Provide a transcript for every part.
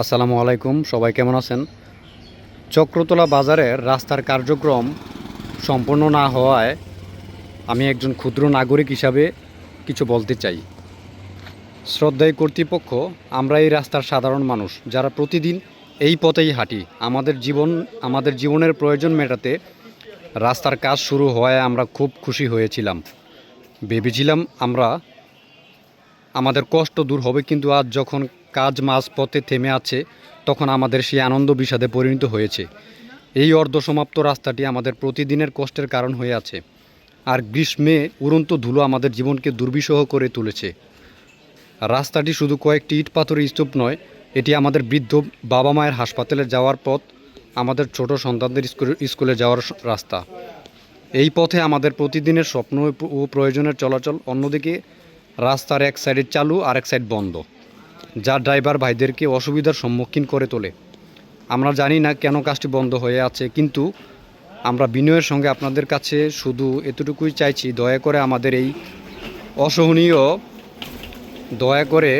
আসসালামু আলাইকুম, সবাই কেমন আছেন? চক্রতলা বাজারের রাস্তার কার্যক্রম সম্পূর্ণ না হওয়ায় আমি একজন ক্ষুদ্র নাগরিক হিসাবে কিছু বলতে চাই। শ্রদ্ধায় কর্তৃপক্ষ, আমরা এই রাস্তার সাধারণ মানুষ, যারা প্রতিদিন এই পথেই হাঁটি। আমাদের জীবন, আমাদের জীবনের প্রয়োজন মেটাতে রাস্তার কাজ শুরু হওয়ায় আমরা খুব খুশি হয়েছিলাম। ভেবেছিলাম আমরা, আমাদের কষ্ট দূর হবে, কিন্তু আজ যখন কাজ মাঝপথে থেমে আছে, তখন আমাদের সেই আনন্দ বিষাদে পরিণত হয়েছে। এই অর্ধসমাপ্ত রাস্তাটি আমাদের প্রতিদিনের কষ্টের কারণ হয়ে আছে। আর গ্রীষ্মে উড়ন্ত ধুলো আমাদের জীবনকে দুর্বিষহ করে তুলেছে। রাস্তাটি শুধু কয়েকটি ইট পাথরের স্তূপ নয়, এটি আমাদের বৃদ্ধ বাবা মায়ের হাসপাতালে যাওয়ার পথ, আমাদের ছোট সন্তানদের স্কুলে যাওয়ার রাস্তা। এই পথে আমাদের প্রতিদিনের স্বপ্ন ও প্রয়োজনের চলাচল অন্যদিকে রাস্তার এক সাইডে চালু আর এক সাইড বন্ধ। যা ড্রাইভার ভাইদেরকে অসুবিধার সম্মুখীন করে তোলে। আমরা জানি না কেন কাজটি বন্ধ হয়ে আছে, কিন্তু আমরা বিনয়ের সঙ্গে আপনাদের কাছে শুধু এতটুকুই চাইছি, দয়া করে আমাদের এই অসহনীয়, দয়া করে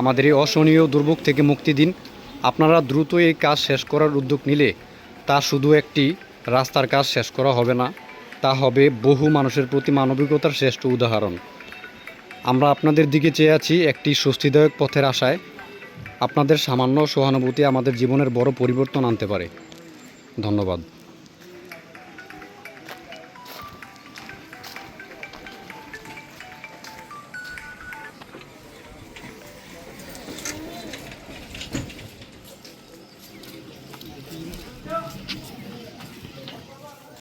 আমাদের এই অসহনীয় দুর্ভোগ থেকে মুক্তি দিন। আপনারা দ্রুত এই কাজ শেষ করার উদ্যোগ নিলে তা শুধু একটি রাস্তার কাজ শেষ করা হবে না, তা হবে বহু মানুষের প্রতি মানবিকতার শ্রেষ্ঠ উদাহরণ। আমরা আপনাদের দিকে চেয়ে আছি একটি স্বস্তিদায়ক পথের আশায়। আপনাদের সামান্য সহানুভূতি আমাদের জীবনের বড় পরিবর্তন আনতে পারে। ধন্যবাদ।